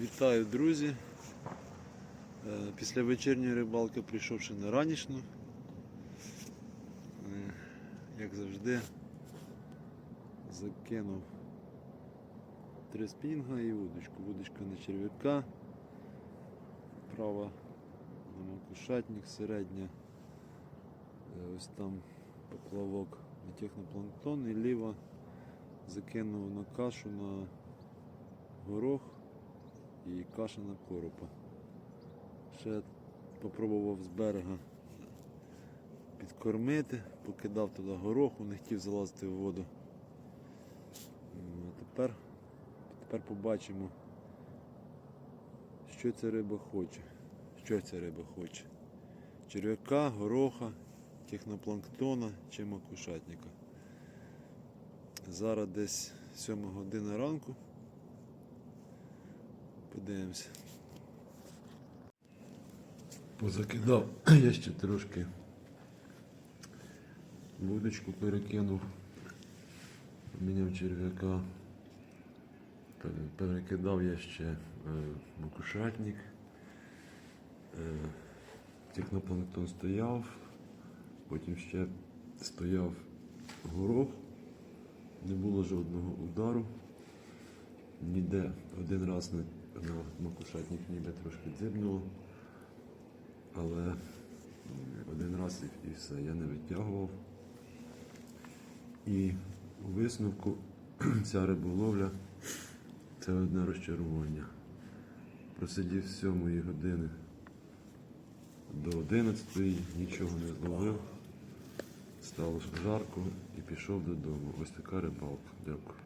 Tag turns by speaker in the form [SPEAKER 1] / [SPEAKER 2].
[SPEAKER 1] Вітаю, друзі. Е, Після вечірньої рибалки прийшовши на ранішну. Е, Як завжди, закинув три спінга і вудочку. Вудочка на черв'яка, права на макушатник, середня. е, Ось там поплавок на технопланктон і ліва закинув на кашу на горох і каша на коропа. Ще попробував з берега підкормити, покидав туди гороху, не хотів залазити в воду. А тепер, тепер побачимо, що ця риба хоче. Що ця риба хоче. Черв'яка, гороха, технопланктона чи макушатника. Зараз десь 7 година ранку. Подивимося. Позакидав. Я ще трошки вудочку перекинув, поміняв черв'яка, перекидав я ще е, макушатник, е, технопланктон стояв, потім ще стояв горох, не було жодного удару. Ніде. Один раз на, на макушатник ніби трошки дзибнуло, але один раз і все, я не витягував. І у висновку ця риболовля це одне розчарування. Просидів з 7 години до 11 нічого не зловив, стало жарко і пішов додому. Ось така рибалка. Дякую.